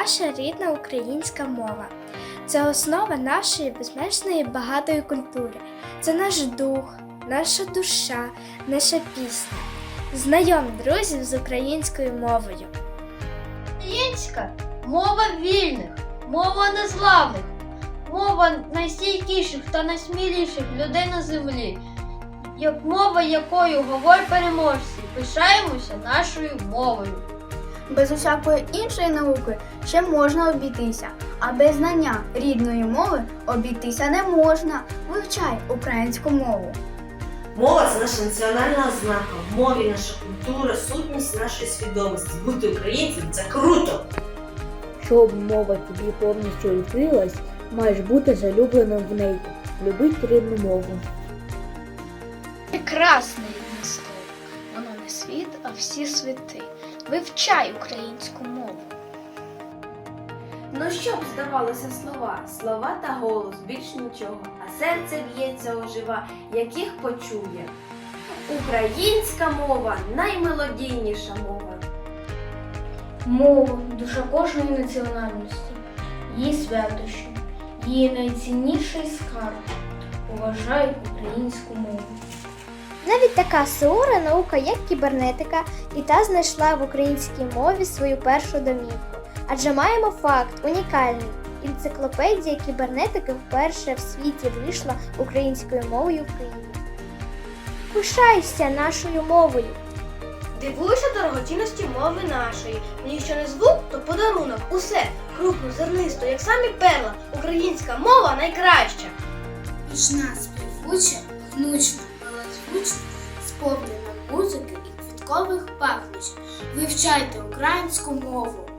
наша рідна українська мова. Це основа нашої безмежної багатої культури. Це наш дух, наша душа, наша пісня. Знайом друзів з українською мовою. Українська мова вільних, мова незламних, мова найстійкіших та найсміліших людей на землі, як мова, якою говорять переможці, пишаємося нашою мовою. Без усякої іншої науки ще можна обійтися, а без знання рідної мови обійтися не можна. Вивчай українську мову. Мова це наша національна ознака. В мові наша культура, сутність нашої свідомості. Бути українцем це круто! Щоб мова тобі повністю відкрилась, маєш бути залюбленим в неї. Любить рідну мову. Воно не світ, а всі світи. Вивчай українську мову. Ну що б здавалося слова, слова та голос, більш нічого, а серце б'ється ожива, яких почує. Українська мова наймелодійніша мова. Мова душа кожної національності, її святощі, її найцінніший скарб. Поважай українську мову. Навіть така сура наука, як кібернетика, і та знайшла в українській мові свою першу домівку. Адже маємо факт унікальний. Енциклопедія кібернетики вперше в світі вийшла українською мовою в Києві. Пишайся нашою мовою. Дивуюся дорогоцінності мови нашої. Мені що не звук, то подарунок. Усе крупно, зернисто, як самі перла. Українська мова найкраща. Пічна, співуча, гнучна, милозвучна, сповнена музики і квіткових пахнуть. Вивчайте українську мову.